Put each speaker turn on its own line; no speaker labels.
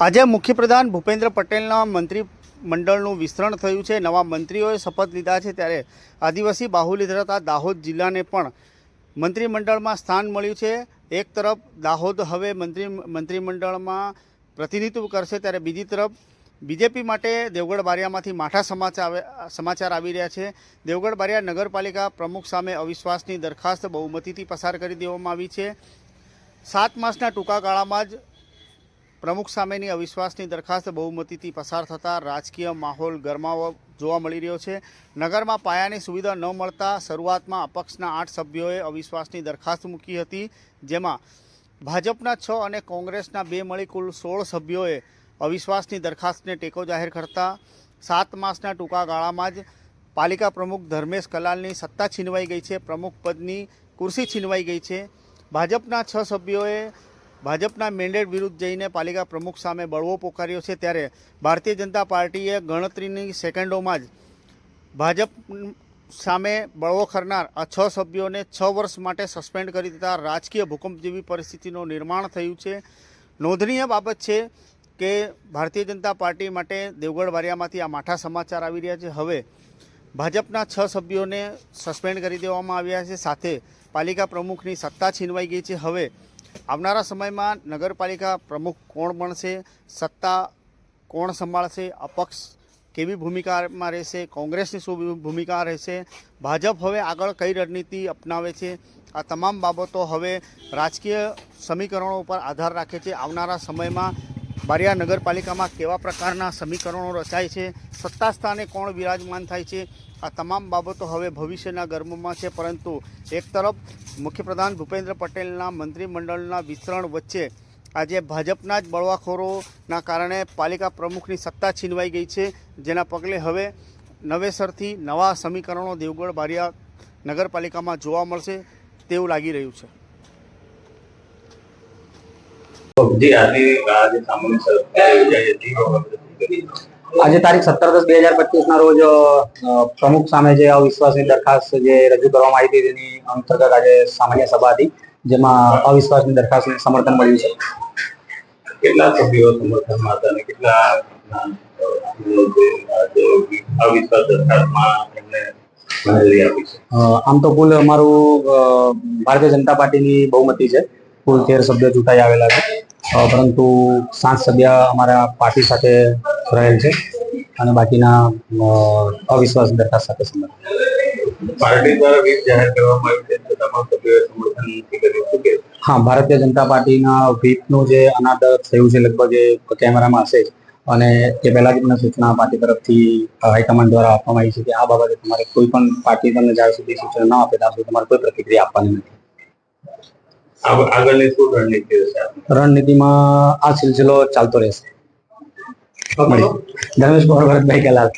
આજે મુખ્યપ્રધાન ભૂપેન્દ્ર પટેલના મંત્રી મંડળનું વિસ્તરણ થયું છે. નવા મંત્રીઓએ શપથ લીધા છે ત્યારે આદિવાસી બાહુલ્ય ધરાવતા દાહોદ જિલ્લાને પણ મંત્રીમંડળમાં સ્થાન મળ્યું છે. એક તરફ દાહોદ હવે મંત્રી મંત્રીમંડળમાં પ્રતિનિધિત્વ કરશે ત્યારે બીજી તરફ બીજેપી માટે દેવગઢ બારિયામાંથી માઠા સમાચાર સમાચાર આવી રહ્યા છે. દેવગઢ બારિયા નગરપાલિકા પ્રમુખ સામે અવિશ્વાસની દરખાસ્ત બહુમતીથી પસાર કરી દેવામાં આવી છે. સાત માસના ટૂંકા ગાળામાં જ પ્રમુખ સામેની અવિશ્વાસની દરખાસ્ત બહુમતીથી પસાર થતાં રાજકીય માહોલ ગરમાવો જોવા મળી રહ્યો છે. નગરમાં પાયાની સુવિધા ન મળતા શરૂઆતમાં અપક્ષના આઠ સભ્યોએ અવિશ્વાસની દરખાસ્ત મૂકી હતી, જેમાં ભાજપના છ અને કોંગ્રેસના બે મળી કુલ સોળ સભ્યોએ અવિશ્વાસની દરખાસ્તને ટેકો જાહેર કરતા, સાત માસના ટૂંકા ગાળામાં જ પાલિકા પ્રમુખ ધર્મેશ કલાલની સત્તા છીનવાઈ ગઈ છે. પ્રમુખ પદની કુર્સી છીનવાઈ ગઈ છે. ભાજપના છ સભ્યોએ ભાજપના મેન્ડેટ વિરુદ્ધ જઈને પાલિકા પ્રમુખ સામે બળવો પોકાર્યો છે ત્યારે ભારતીય જનતા પાર્ટીએ ગણતરીની સેકન્ડોમાં જ ભાજપ સામે બળવો કરનાર આ છ સભ્યોને છ વર્ષ માટે સસ્પેન્ડ કરી દીધા. રાજકીય ભૂકંપ જેવી પરિસ્થિતિનું નિર્માણ થયું છે. નોંધનીય બાબત છે કે ભારતીય જનતા પાર્ટી માટે દેવગઢ વારિયામાંથી આ માઠા સમાચાર આવી રહ્યા છે. હવે ભાજપના છ સભ્યોને સસ્પેન્ડ કરી દેવામાં આવ્યા છે. સાથે પાલિકા પ્રમુખની સત્તા છીનવાઈ ગઈ છે. હવે આવનારા સમયમાં નગરપાલિકા પ્રમુખ કોણ બનશે, સત્તા કોણ સંભાળશે, અપક્ષ કેવી ભૂમિકામાં રહેશે, કોંગ્રેસની શું ભૂમિકા રહેશે, ભાજપ હવે આગળ કઈ રણનીતિ અપનાવે છે, આ તમામ બાબતો હવે રાજકીય સમીકરણો ઉપર આધાર રાખે છે. આવનારા સમયમાં બારિયા નગરપાલિકામાં કેવા પ્રકારના સમીકરણો રચાય છે, સત્તા સ્થાને કોણ વિરાજમાન થાય છે, આ તમામ બાબતો હવે ભવિષ્યના ગર્ભમાં છે. પરંતુ એક તરફ મુખ્યપ્રધાન ભૂપેન્દ્ર પટેલના મંત્રીમંડળના વિસ્તરણ વચ્ચે આજે ભાજપના જ બળવાખોરોના કારણે પાલિકા પ્રમુખની સત્તા છીનવાઈ ગઈ છે. જેના પગલે હવે નવેસરથી નવા સમીકરણો દેવગઢ બારિયા નગરપાલિકામાં જોવા મળશે તેવું લાગી રહ્યું છે.
જી આજની આજે સામાન્ય યોજાઈ હતી
આજે તારીખ સત્તર દસ બે હજાર પચીસ ના રોજ પ્રમુખ સામે જે અવિશ્વાસની દરખાસ્ત જે રજૂ કરવામાં આવી હતી તેની અંતર્ગત આજે સામાન્ય સભા હતી જેમાં અવિશ્વાસની દરખાસ્તને સમર્થન મળ્યું છે.
કેટલા સભ્યો સમર્થનમાં હતા અને કેટલા અવિશ્વાસ દરખાસ્તમાં એમને
આમ તો કુલ અમારું ભારતીય જનતા પાર્ટીની બહુમતી છે. કુલ તેર સભ્યો ચૂંટાઈ આવેલા છે. પરંતુ સાત સભ્ય અમારા પાર્ટી સાથે રહેલ છે અને બાકીના અવિશ્વાસ દરખાસ્ત સાથે
પાર્ટી દ્વારા વ્હીપ જાહેર કરવામાં આવી છે તમામ સભ્યોએ સમર્થન કર્યું
હા ભારતીય જનતા પાર્ટીના વ્હીપનું જે અનાદર થયું છે લગભગ એ કેમેરામાં હશે જ. અને એ પહેલા જ મને સૂચના પાર્ટી તરફથી હાઈકમાન્ડ દ્વારા આપવામાં આવી છે કે આ બાબતે તમારે કોઈ પણ પાર્ટી તમને જ્યાં સુધી સૂચના ન આપે ત્યાં સુધી તમારે કોઈ પ્રતિક્રિયા આપવાની નથી.
આગળની શું રણનીતિ રહેશે?
રણનીતિમાં આ સિલસિલો ચાલતો રહેશે. ધર્મેશ પવાર ભરતભાઈ કલાલ